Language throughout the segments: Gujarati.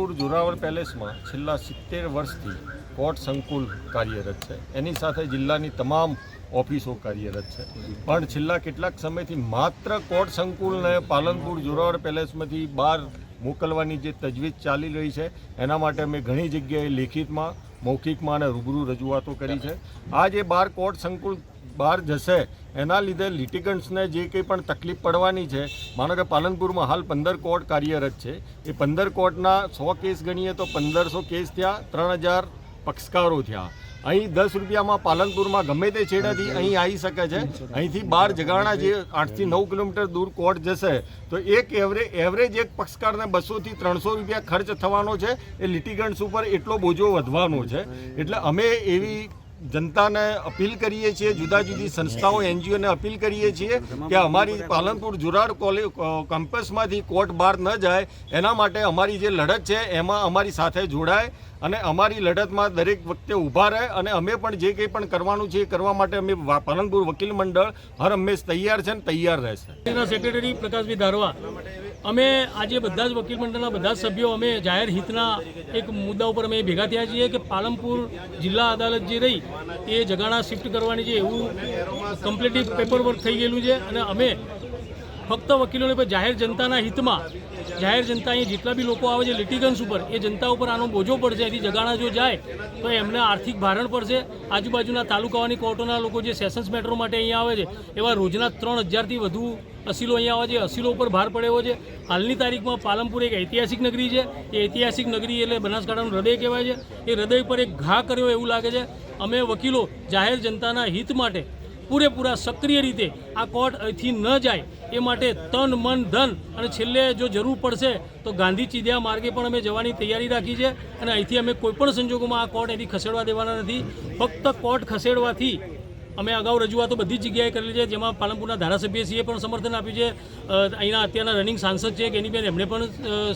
પાલનપુર જોરાવર પેલેસમાં છેલ્લા સિત્તેર વર્ષથી કોર્ટ સંકુલ કાર્યરત છે. એની સાથે જિલ્લાની તમામ ઓફિસો કાર્યરત છે. પણ છેલ્લા કેટલાક સમયથી માત્ર કોર્ટ સંકુલને પાલનપુર જોરાવર પેલેસમાંથી બહાર મોકલવાની જે તજવીજ ચાલી રહી છે, એના માટે અમે ઘણી જગ્યાએ લેખિતમાં, મૌખિકમાં અને રૂબરૂ રજૂઆતો કરી છે. આ જે બાર કોર્ટ સંકુલ બહાર જશે. એના લીધે લિટિગન્ટ્સને જે કંઈ પણ તકલીફ પડવાની છે માનો કે પાલનપુરમાં હાલ પંદર કોર્ટ કાર્યરત છે. એ પંદર કોર્ટના સો કેસ ગણીએ તો પંદરસો કેસ થયા ત્રણ હજાર પક્ષકારો થયા. અહીં દસ રૂપિયામાં પાલનપુરમાં ગમે તે છેડાથી અહીં આવી શકે છે. અહીંથી બાર જગાણા જે આઠથી નવ કિલોમીટર દૂર કોર્ટ જશે તો એક એવરે એવરેજ એક પક્ષકારને બસોથી ત્રણસો રૂપિયા ખર્ચ થવાનો છે. એ લિટિગન્ટ્સ ઉપર એટલો બોજો વધવાનો છે. એટલે અમે એવી જનતાને અપીલ કરીએ છીએ, જુદા જુદી સંસ્થાઓ, એનજીઓને અપીલ કરીએ છીએ કે અમારી પાલનપુર જોરાડ કોલેજ કેમ્પસમાંથી કોર્ટ બહાર ન જાય, એના માટે અમારી જે લડત છે, એમાં અમારી સાથે જોડાય. અને અમારી લડતમાં દરેક વખતે ઊભા રહે અને અમે પણ જે કંઈ પણ કરવાનું છે એ કરવા માટે અમે પાલનપુર વકીલ મંડળ હર હંમેશ તૈયાર છે અને તૈયાર રહેશે. સેક્રેટરી પ્રકાશભાઈ ધારવા, અમે આજે બધા જ વકીલ મંડળના બધા જ સભ્યો અમે જાહેર હિતના એક મુદ્દા ઉપર અમે ભેગા થયા છીએ કે પાલનપુર જિલ્લા અદાલત જે રહી, એ જગાણા શિફ્ટ કરવાની છે એવું કમ્પ્લીટલી પેપર વર્ક થઈ ગયેલું છે અને અમે ફક્ત વકીલોને પણ જાહેર જનતાના હિતમાં, જાહેર જનતા અહીં જેટલા બી લોકો આવે છે લિટિગન્સ ઉપર, એ જનતા ઉપર આનો બોજો પડશે એથી જગાણા જો જાય, તો એમને આર્થિક ભારણ પડશે. આજુબાજુના તાલુકાઓની કોર્ટોના લોકો જે સેશન્સ મેટ્રો માટે અહીંયા આવે છે, એવા રોજના ત્રણ હજારથી વધુ અસીલો અહીંયા આવે છે, અસીલો ઉપર ભાર પડ્યો છે. હાલની તારીખમાં પાલનપુર એક ઐતિહાસિક નગરી છે. એ ઐતિહાસિક નગરી એટલે બનાસકાંઠાનું હૃદય કહેવાય છે. એ હૃદય પર એક ઘા કર્યો એવું લાગે છે. અમે વકીલો જાહેર જનતાના હિત માટે પૂરેપૂરા સક્રિય રીતે આ કોર્ટ અહીંથી ન જાય એ માટે તન, મન, ધન અને છેલ્લે જો જરૂર પડશે તો ગાંધી ચીદ્યા માર્ગે પણ અમે જવાની તૈયારી રાખી છે અને અહીંથી અમે કોઈપણ સંજોગોમાં આ કોર્ટ અહીંથી ખસેડવા દેવાના નથી. ફક્ત કોર્ટ ખસેડવાથી અમે અગાઉ રજૂઆતો બધી જ જગ્યાએ કરેલી છે, જેમાં પાલનપુરના ધારાસભ્યશ્રીએ પણ સમર્થન આપ્યું છે. અહીંના અત્યારના રનિંગ સાંસદ છે કેનીબેન એમણે પણ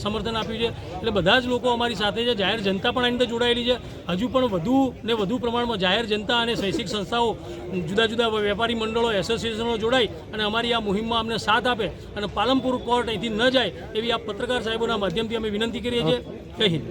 સમર્થન આપ્યું છે. એટલે બધા જ લોકો અમારી સાથે છે, જાહેર જનતા પણ આની અંદર જોડાયેલી છે. હજુ પણ વધુ ને વધુ પ્રમાણમાં જાહેર જનતા અને શૈક્ષિક સંસ્થાઓ, જુદા જુદા વેપારી મંડળો, એસોસિએશનો જોડાય અને અમારી આ મુહિમમાં અમને સાથ આપે અને પાલનપુર કોર્ટ અહીંથી ન જાય એવી આ પત્રકાર સાહેબોના માધ્યમથી અમે વિનંતી કરીએ છીએ. જય હિન્દ.